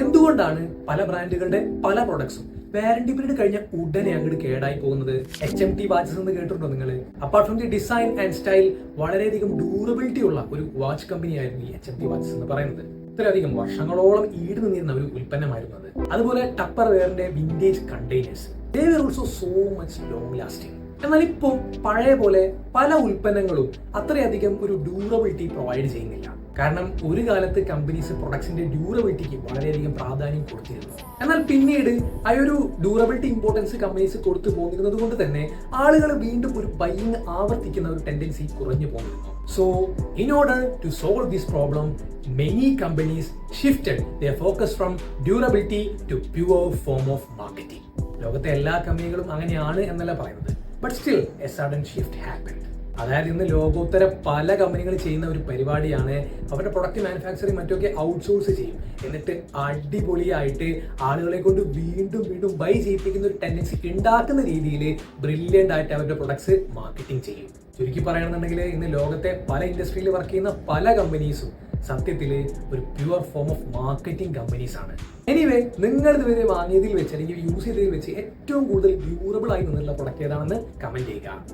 എന്തുകൊണ്ടാണ് പല ബ്രാൻഡുകളുടെ പല പ്രൊഡക്ട്സും വാറണ്ടി പീരീഡ് കഴിഞ്ഞ ഉടനെ അങ്ങോട്ട് കേടായി പോകുന്നത്? എച്ച് എം ടി വാച്ചസ് എന്ന് കേട്ടിട്ടുണ്ടോ നിങ്ങൾ apart from the design and style വളരെയധികം ഡ്യൂറബിലിറ്റി ഉള്ള ഒരു വാച്ച് കമ്പനി ആയിരുന്നു ഈ എച്ച് എം ടി വാച്ചസ് എന്ന് പറയുന്നത്. ഇത്രയധികം വർഷങ്ങളോളം ഈട് നിന്നിരുന്ന ഒരു ഉൽപ്പന്നമായിരുന്നു അത്. അതുപോലെ ടപ്പർ വെയറിന്റെ vintage containers so much long lasting എന്നാൽ ഇപ്പോൾ പഴയ പോലെ പല ഉൽപ്പന്നങ്ങളും അത്രയധികം ഒരു ഡ്യൂറബിലിറ്റി പ്രൊവൈഡ് ചെയ്യുന്നില്ല. കാരണം ഒരു കാലത്ത് കമ്പനീസ് പ്രൊഡക്ട്സിന്റെ ഡ്യൂറബിലിറ്റിക്ക് വളരെയധികം പ്രാധാന്യം കൊടുത്തിരുന്നു. എന്നാൽ പിന്നീട് ആ ഒരു ഡ്യൂറബിലിറ്റി ഇമ്പോർട്ടൻസ് കമ്പനീസ് കൊടുത്തു പോന്നിരുന്നത് കൊണ്ട് തന്നെ ആളുകൾ വീണ്ടും ഒരു ബൈങ് ആവർത്തിക്കുന്ന ഒരു ടെൻഡൻസി കുറഞ്ഞു പോകുന്നു so in order to solve this problem many companies shifted focus from durability to pure form of marketing ലോകത്തെ എല്ലാ കമ്പനികളും അങ്ങനെയാണ് എന്നല്ല പറയുന്നത്. But still a sudden shift happen അതായത് ഇന്ന് ലോകോത്തര പല കമ്പനികൾ ചെയ്യുന്ന ഒരു പരിപാടിയാണ്. അവരുടെ പ്രൊഡക്റ്റ് മാനുഫാക്ചറിങ് മറ്റൊക്കെ ഔട്ട്സോഴ്സ് ചെയ്യും. എന്നിട്ട് അടിപൊളിയായിട്ട് ആളുകളെ കൊണ്ട് വീണ്ടും വീണ്ടും ബൈ ചെയ്യിപ്പിക്കുന്ന ഒരു ടെൻഡൻസി ഉണ്ടാക്കുന്ന രീതിയിൽ ബ്രില്യന്റ് ആയിട്ട് അവരുടെ പ്രൊഡക്ട്സ് മാർക്കറ്റിംഗ് ചെയ്യും. ചുരുക്കി പറയുകയാണെന്നുണ്ടെങ്കിൽ ഇന്ന് ലോകത്തെ പല ഇൻഡസ്ട്രിയിൽ വർക്ക് ചെയ്യുന്ന പല കമ്പനീസും സത്യത്തിൽ ഒരു pure form of marketing companies ആണ്. എനിവേ നിങ്ങൾ ഇതുവരെ വാങ്ങിയതിൽ വെച്ച് അല്ലെങ്കിൽ യൂസ് ചെയ്തതിൽ വെച്ച് ഏറ്റവും കൂടുതൽ ഡ്യൂറബിൾ ആയി നിന്നുള്ള പ്രൊഡക്റ്റ് ഏതാണെന്ന് കമന്റ് ചെയ്യുക.